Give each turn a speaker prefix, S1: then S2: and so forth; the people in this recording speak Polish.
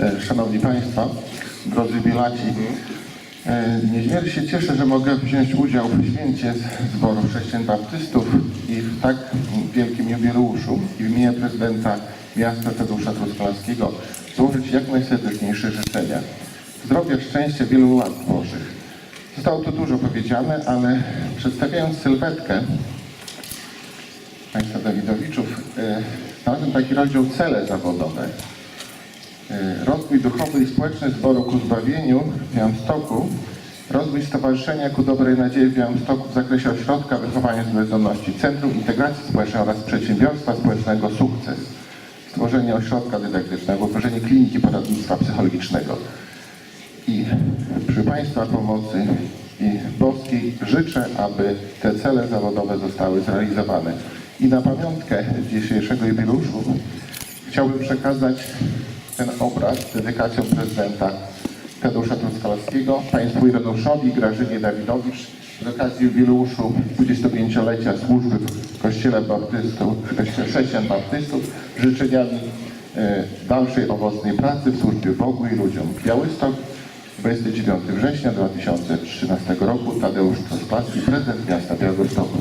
S1: E, Szanowni Państwo, drodzy bilaci, e, niezmiernie się cieszę, że mogę wziąć udział w święcie zboru chrześcijan baptystów i w tak wielkim jubileuszu i w imieniu prezydenta miasta Tadeusza Truskolaskiego złożyć jak najserdeczniejsze życzenia. Zdrowia, szczęścia, wielu lat Bożych. Zostało tu dużo powiedziane, ale przedstawiając sylwetkę Państwa Dawidowiczów, e, znalazłem taki rozdział cele zawodowe. E, Rozwój duchowy i społeczny zboru ku zbawieniu w Białymstoku, rozwój Stowarzyszenia ku Dobrej Nadziei w Białymstoku w zakresie ośrodka wychowania z Centrum Integracji Społecznej oraz Przedsiębiorstwa Społecznego Sukces, stworzenie ośrodka dydaktycznego, utworzenie kliniki poradnictwa psychologicznego. I przy Państwa pomocy i boskiej życzę, aby te cele zawodowe zostały zrealizowane. I na pamiątkę dzisiejszego jubileuszu chciałbym przekazać ten obraz z dedykacją prezydenta Tadeusza Truskolaskiego Państwu Ireneuszowi Grażynie Dawidowicz z okazji jubileuszu 25-lecia służby w Kościele Baptystów, Chrześcijan Baptystów z życzeniami e, dalszej owocnej pracy w służbie Bogu i ludziom. Białystok, 29 września 2013 roku, Tadeusz Truskolaski, prezydent miasta Białegostoku.